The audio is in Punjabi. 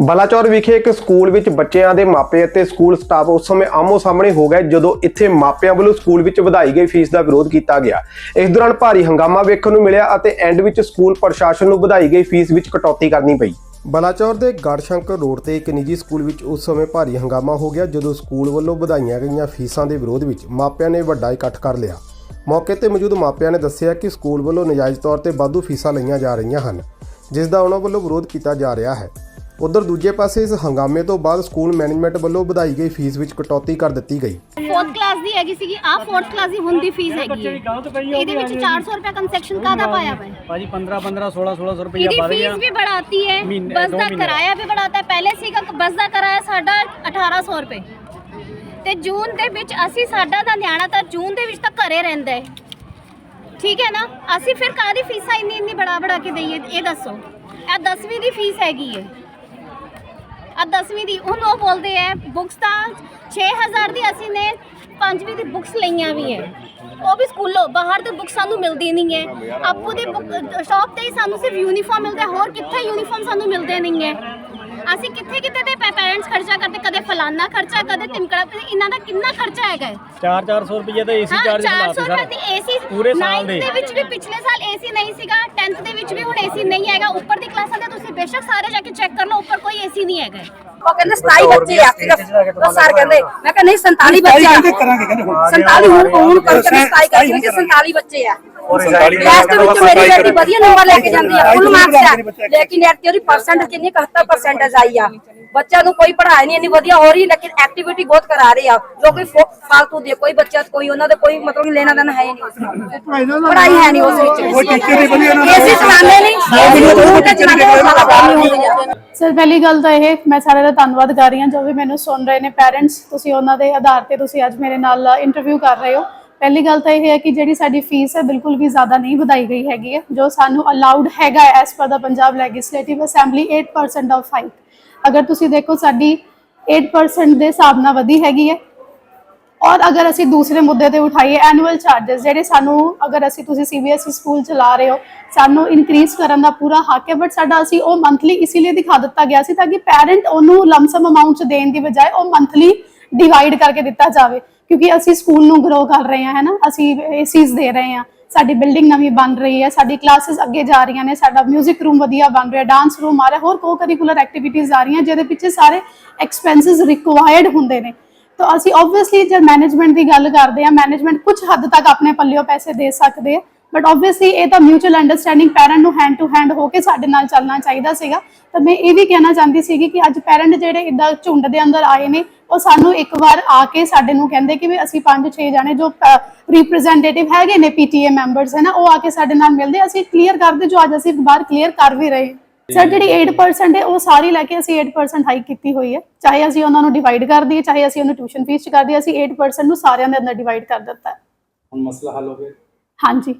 ਬਲਾਚੌਰ ਵਿਖੇ ਇੱਕ ਸਕੂਲ ਵਿੱਚ ਬੱਚਿਆਂ ਦੇ ਮਾਪੇ ਅਤੇ ਸਕੂਲ ਸਟਾਫ ਉਸ ਸਮੇਂ ਆਮੋ ਸਾਹਮਣੇ ਹੋ ਗਏ, ਜਦੋਂ ਇੱਥੇ ਮਾਪਿਆਂ ਵੱਲੋਂ ਸਕੂਲ ਵਿੱਚ ਵਧਾਈ ਗਈ ਫੀਸ ਦਾ ਵਿਰੋਧ ਕੀਤਾ ਗਿਆ। ਇਸ ਦੌਰਾਨ ਭਾਰੀ ਹੰਗਾਮਾ ਵੇਖਣ ਨੂੰ ਮਿਲਿਆ ਅਤੇ ਐਂਡ ਵਿੱਚ ਸਕੂਲ ਪ੍ਰਸ਼ਾਸਨ ਨੂੰ ਵਧਾਈ ਗਈ ਫੀਸ ਵਿੱਚ ਕਟੌਤੀ ਕਰਨੀ ਪਈ। ਬਲਾਚੌਰ ਦੇ ਗੜਸ਼ੰਕਰ ਰੋਡ ਤੇ ਇੱਕ ਨਿੱਜੀ ਸਕੂਲ ਵਿੱਚ ਉਸ ਸਮੇਂ ਭਾਰੀ ਹੰਗਾਮਾ ਹੋ ਗਿਆ, ਜਦੋਂ ਸਕੂਲ ਵੱਲੋਂ ਵਧਾਈਆਂ ਗਈਆਂ ਫੀਸਾਂ ਦੇ ਵਿਰੋਧ ਵਿੱਚ ਮਾਪਿਆਂ ਨੇ ਵੱਡਾ ਇਕੱਠ ਕਰ ਲਿਆ। ਮੌਕੇ ਤੇ ਮੌਜੂਦ ਮਾਪਿਆਂ ਨੇ ਦੱਸਿਆ ਕਿ ਸਕੂਲ ਵੱਲੋਂ ਨਜਾਇਜ਼ ਤੌਰ ਤੇ ਵਾਧੂ ਫੀਸਾਂ ਲਈਆਂ ਜਾ ਰਹੀਆਂ ਹਨ, ਜਿਸ ਦਾ ਉਹਨਾਂ ਵੱਲੋਂ ਵਿਰੋਧ ਕੀਤਾ ਜਾ ਰਿਹਾ ਹੈ। ਉਧਰ ਦੂਜੇ ਪਾਸੇ ਇਸ ਹੰਗਾਮੇ ਤੋਂ ਬਾਅਦ ਸਕੂਲ ਮੈਨੇਜਮੈਂਟ ਵੱਲੋਂ ਵਧਾਈ ਗਈ ਫੀਸ ਵਿੱਚ ਕਟੌਤੀ ਕਰ ਦਿੱਤੀ ਗਈ ਫੋਰਥ ਕਲਾਸ ਦੀ ਹੈਗੀ ਸੀਗੀ ਆ ਫੋਰਥ ਕਲਾਸ ਦੀ ਹੁਣ ਦੀ ਫੀਸ ਹੈਗੀ ਹੈ ਇਹਦੇ ਵਿੱਚ 400 ਰੁਪਏ ਕੰਸੈਕਸ਼ਨ ਕਾਹਦਾ ਪਾਇਆ ਹੋਇਆ ਹੈ ਭਾਜੀ 15 15 16 1600 ਰੁਪਏ ਇਹਦੀ ਵੱਧ ਗਿਆ ਫੀਸ ਵੀ बढ़ाती है महीने- बस दो ਦਾ महीने। ਕਿਰਾਇਆ ਵੀ बढ़ाता है पहले ਸੀਗਾ ਕਿ ਬੱਸ ਦਾ ਕਿਰਾਇਆ ਸਾਡਾ 1800 ਰੁਪਏ ਤੇ ਜੂਨ ਦੇ ਵਿੱਚ ਅਸੀਂ ਸਾਡਾ ਦਾ ਨਿਆਣਾ ਤਾਂ ਜੂਨ ਦੇ ਵਿੱਚ ਤਾਂ ਘਰੇ ਰਹਿੰਦਾ ਹੈ ਠੀਕ ਹੈ ਨਾ ਅਸੀਂ ਫਿਰ ਕਾਹਦੀ ਫੀਸਾਂ ਇੰਨੀ ਇੰਨੀ ਬੜਾ ਬੜਾ ਕੇ ਦਈਏ ਇਹ ਦੱਸੋ ਇਹ 10ਵੀਂ ਦੀ ਫੀਸ ਹੈਗੀ ਹੈ ਆ 10ਵੀਂ ਦੀ ਉਹਨੂੰ ਉਹ ਬੋਲਦੇ ਆ ਬੁੱਕਸ ਤਾਂ 6000 ਦੀ ਅਸੀਂ ਨੇ 5ਵੀਂ ਦੀ ਬੁੱਕਸ ਲਈਆਂ ਵੀ ਹੈ ਉਹ ਵੀ ਸਕੂਲੋਂ, ਬਾਹਰ ਤੇ ਬੁੱਕ ਸਾਨੂੰ ਮਿਲਦੀ ਨਹੀਂ ਹੈ ਆਪੋ ਦੇ ਸ਼ਾਪ ਤੇ ਹੀ ਸਾਨੂੰ ਸਿਰਫ ਯੂਨੀਫਾਰਮ ਮਿਲਦਾ ਹੋਰ ਕਿੱਥੇ ਯੂਨੀਫਾਰਮ ਸਾਨੂੰ ਮਿਲਦੇ ਨਹੀਂ ਹੈ ਅਸੀਂ ਕਿੱਥੇ ਕਿੱਥੇ ਦੇ ਪੈਰੈਂਟਸ ਖਰਚਾ ਕਰਦੇ ਕਦੇ ਫਲਾਨਾ ਖਰਚਾ ਕਦੇ ਤਿਮਕੜਾ ਇਹਨਾਂ ਦਾ ਕਿੰਨਾ ਖਰਚਾ ਹੈਗਾ ਹੈ? 4 400 ਰੁਪਏ ਤਾਂ ਏਸੀ ਹਾਂ ਚਾਰਜ 400 ਲਾਤੇ ਰੁਪਏ ਦੀ ਏਸੀ ਪੂਰੇ ਸਾਲ ਦੇ। ਦੇ ਵਿੱਚ ਵੀ ਪਿਛਲੇ ਸਾਲ ਏਸੀ ਨਹੀਂ ਸੀਗਾ 10th ਦੇ ਵਿੱਚ ਵੀ ਹੁਣ ਏਸੀ ਨਹੀਂ ਹੈਗਾ ਉੱਪਰ ਦੀ ਕਲਾਸਾਂ ਦੇ ਤੁਸੀਂ ਬੇਸ਼ੱਕ ਸਾਰੇ ਜਾ ਕੇ ਚੈੱਕ ਕਰ ਲਓ ਉੱਪਰ ਕੋਈ ਏਸੀ ਨਹੀਂ ਹੈਗਾ ਉਹ ਕਹਿੰਦੇ 27 ਬੱਚੇ ਆ ਸਿਰਫ ਉਹ ਸਰ ਕਹਿੰਦੇ ਮੈਂ ਕਿਹਾ ਨਹੀਂ 47 ਬੱਚੇ ਆ। ਕਰਾਂਗੇ ਕਹਿੰਦੇ ਹੁਣ। 47 ਹੁਣ ਹੁਣ ਕਰੋ ਕਹਿੰਦੇ 27 ਕਰਕੇ ਕਿ 47 ਬੱਚੇ ਆ। ਕਲਾਸ ਦੇ ਵਿੱਚ ਮੇਰੀ ਬੇਟੀ ਵਧੀਆ ਨੰਬਰ ਲੈ ਕੇ ਜਾਂਦੀ ਆ ਫੁੱਲ ਮਾਰਕਸ ਆ। ਲੇਕਿਨ ਯਾਰ ਤੇਰੀ ਪਰਸੈਂਟ ਕਿੰਨੀ 71% ਆਈ ਆ। ਬੱਚਾ ਨੂੰ ਕੋਈ ਪੜ੍ਹਾਈ ਨਹੀਂ ਇੰਨੀ ਵਧੀਆ ਹੋ ਰਹੀ ਲੇਕਿਨ ਐਕਟੀਵਿਟੀ ਬਹੁਤ ਕਰਾ ਰਹੇ ਆ। ਜੋ ਕੋਈ ਫਾਲਤੂ ਦੀ ਕੋਈ ਬੱਚਾ ਕੋਈ ਉਹਨਾਂ ਦੇ ਕੋਈ ਮਤਲਬ ਕਿ ਲੈਣਾ ਦੇਣਾ ਹੈ ਹੀ ਨਹੀਂ। ਉਸ ਨਾਲ। ਪੜ੍ਹਾਈ ਹੈ ਨਹੀਂ ਉਸ ਵਿੱਚ। ਕੋਈ teacher ਨਹੀਂ। ਵਧੀਆ ਉਹ ਕੰਮ ਨਹੀਂ ਹੁੰਦੀ ਜਾਂਦੇ। ਸਰ ਪਹਿਲੀ ਗੱਲ ਤਾਂ ਇਹ ਮੈਂ ਸਾਰਿਆਂ ਦਾ ਧੰਨਵਾਦ ਕਰ ਰਹੀ ਹਾਂ ਜੋ ਵੀ ਮੈਨੂੰ ਸੁਣ ਰਹੇ ਨੇ ਪੈਰੈਂਟਸ ਤੁਸੀਂ ਉਹਨਾਂ ਦੇ ਆਧਾਰ ਤੇ ਤੁਸੀਂ ਅੱਜ ਮੇਰੇ ਨਾਲ ਇੰਟਰਵਿਊ ਕਰ ਰਹੇ ਹੋ। ਪਹਿਲੀ ਗੱਲ ਤਾਂ ਇਹ ਹੈ ਕਿ ਜਿਹੜੀ ਸਾਡੀ ਫੀਸ ਹੈ ਬਿਲਕੁਲ ਵੀ ਜ਼ਿਆਦਾ ਨਹੀਂ ਵਧਾਈ ਗਈ ਹੈਗੀ ਹੈ। ਜੋ ਸਾਨੂੰ ਅਲਾਉਡ ਹੈਗਾ as per the Punjab legislative assembly 8% of height ਅਗਰ ਤੁਸੀਂ ਦੇਖੋ ਸਾਡੀ 8% ਦੇ ਹਿਸਾਬ ਨਾਲ ਵਧੀ ਹੈਗੀ ਹੈ। ਔਰ ਅਗਰ ਅਸੀਂ ਦੂਸਰੇ ਮੁੱਦੇ ਤੇ ਉਠਾਈਏ ਐਨੂਅਲ ਚਾਰजेस ਜਿਹੜੇ ਸਾਨੂੰ ਅਗਰ ਅਸੀਂ ਤੁਸੀਂ ਸੀਬੀਐਸਈ ਸਕੂਲ ਚਲਾ ਰਹੇ ਹੋ, ਸਾਨੂੰ ਇਨਕਰੀਜ਼ ਕਰਨ ਦਾ ਪੂਰਾ ਹੱਕ ਹੈ ਬਟ ਸਾਡਾ ਅਸੀਂ ਉਹ ਮੰਥਲੀ ਇਸ ਲਈ ਦਿਖਾ ਦਿੱਤਾ ਗਿਆ ਸੀ ਤਾਂ ਕਿ ਪੈਰੈਂਟ ਉਹਨੂੰ ਲਮਸਮ ਅਮਾਉਂਟ ਚ ਦੇਣ ਦੀ ਬਜਾਏ ਉਹ ਮੰਥਲੀ ਡਿਵਾਈਡ ਕਰਕੇ ਦਿੱਤਾ ਜਾਵੇ। ਕਿਉਂਕਿ ਅਸੀਂ ਸਕੂਲ ਨੂੰ ਗਰੋ ਕਰ ਰਹੇ ਹਾਂ ਹੈ ਨਾ ਅਸੀਂ ਏਸੀਜ਼ ਦੇ ਰਹੇ ਹਾਂ। ਸਾਡੀ ਬਿਲਡਿੰਗ ਨਵੀਂ ਬਣ ਰਹੀ ਹੈ, ਸਾਡੀ ਕਲਾਸਿਸ ਅੱਗੇ ਜਾ ਰਹੀਆਂ ਨੇ, ਸਾਡਾ 뮤직 ਰੂਮ ਵਧੀਆ ਬਣ ਰਿਹਾ ਡਾਂਸ ਰੂਮ ਆ ਰਿਹਾ, ਹੋਰ ਕੋ ਕਰਿਕੂਲਰ ਐਕਟੀਵਿਟੀਜ਼ ਆ ਰਹੀਆਂ, ਜਿਹਦੇ ਪਿੱਛੇ ਸਾਰੇ ਐਕਸਪੈਂਸਸ ਰਿਕੁਆਇਰਡ ਹੁੰਦੇ ਨੇ। ਤਾਂ ਅਸੀਂ ਆਬਵੀਅਸਲੀ ਜੇ ਮੈਨੇਜਮੈਂਟ ਦੀ ਗੱਲ ਕਰਦੇ ਆ ਮੈਨੇਜਮੈਂਟ ਕੁਝ ਹੱਦ ਤੱਕ ਆਪਣੇ ਪੱਲਿਓ ਪੈਸੇ ਦੇ ਸਕਦੇ ਆ। ਬਟ ਆਬਵੀਅਸਲੀ ਇਹ ਤਾਂ ਮਿਊਚੁਅਲ ਅੰਡਰਸਟੈਂਡਿੰਗ ਪੈਰੈਂਟ ਨੂੰ ਹੈਂਡ ਟੂ ਹੈਂਡ ਹੋ ਕੇ ਸਾਡੇ ਨਾਲ ਚੱਲਣਾ ਚਾਹੀਦਾ ਸੀਗਾ। ਤਾਂ ਮੈਂ ਇਹ ਵੀ ਕਹਿਣਾ ਚਾਹੁੰਦੀ ਸੀਗੀ ਕਿ ਅੱਜ ਪੈਰੈਂਟ ਜਿਹੜੇ ਇਦਾਂ ਝੁੰਡ ਦੇ ਅੰਦਰ ਆਏ ਨੇ ਉਹ ਸਾਨੂੰ ਇੱਕ ਵਾਰ ਆ ਕੇ ਸਾਡੇ ਨੂੰ ਕਹਿੰਦੇ ਕਿ ਵੀ ਅਸੀਂ 5-6 ਜਾਣੇ ਜੋ ਰਿਪਰੈਜ਼ੈਂਟੇਟਿਵ ਹੈਗੇ ਨੇ ਪੀਟੀਏ ਮੈਂਬਰਸ ਹੈ ਨਾ ਉਹ ਆ ਕੇ ਸਾਡੇ ਨਾਲ ਮਿਲਦੇ ਅਸੀਂ ਕਲੀਅਰ ਕਰਦੇ ਜੋ ਅੱਜ ਅਸੀਂ ਬਾਰ ਕਲੀਅਰ ਕਰ ਵੀ ਰਹੇ ਸਰ ਜਿਹੜੀ 8% ਹੈ ਉਹ ਸਾਰੀ ਲੈ ਕੇ ਅਸੀਂ 8% ਹਾਈਕ ਕੀਤੀ ਹੋਈ ਹੈ। ਚਾਹੇ ਅਸੀਂ ਉਹਨਾਂ ਨੂੰ ਡਿਵਾਈਡ ਕਰ ਦਈਏ ਚਾਹੇ ਅਸੀਂ ਉਹਨੂੰ ਟਿਊਸ਼ਨ ਫੀਸ ਚ ਕਰ ਦਈਏ ਅਸੀਂ 8% ਨੂੰ ਸਾਰਿਆਂ ਦੇ ਅੰਦਰ ਡਿਵਾਈਡ ਕਰ ਦਿੱਤਾ ਹੁਣ ਮਸਲਾ ਹੱਲ ਹੋ ਗਿਆ। ਹਾਂਜੀ।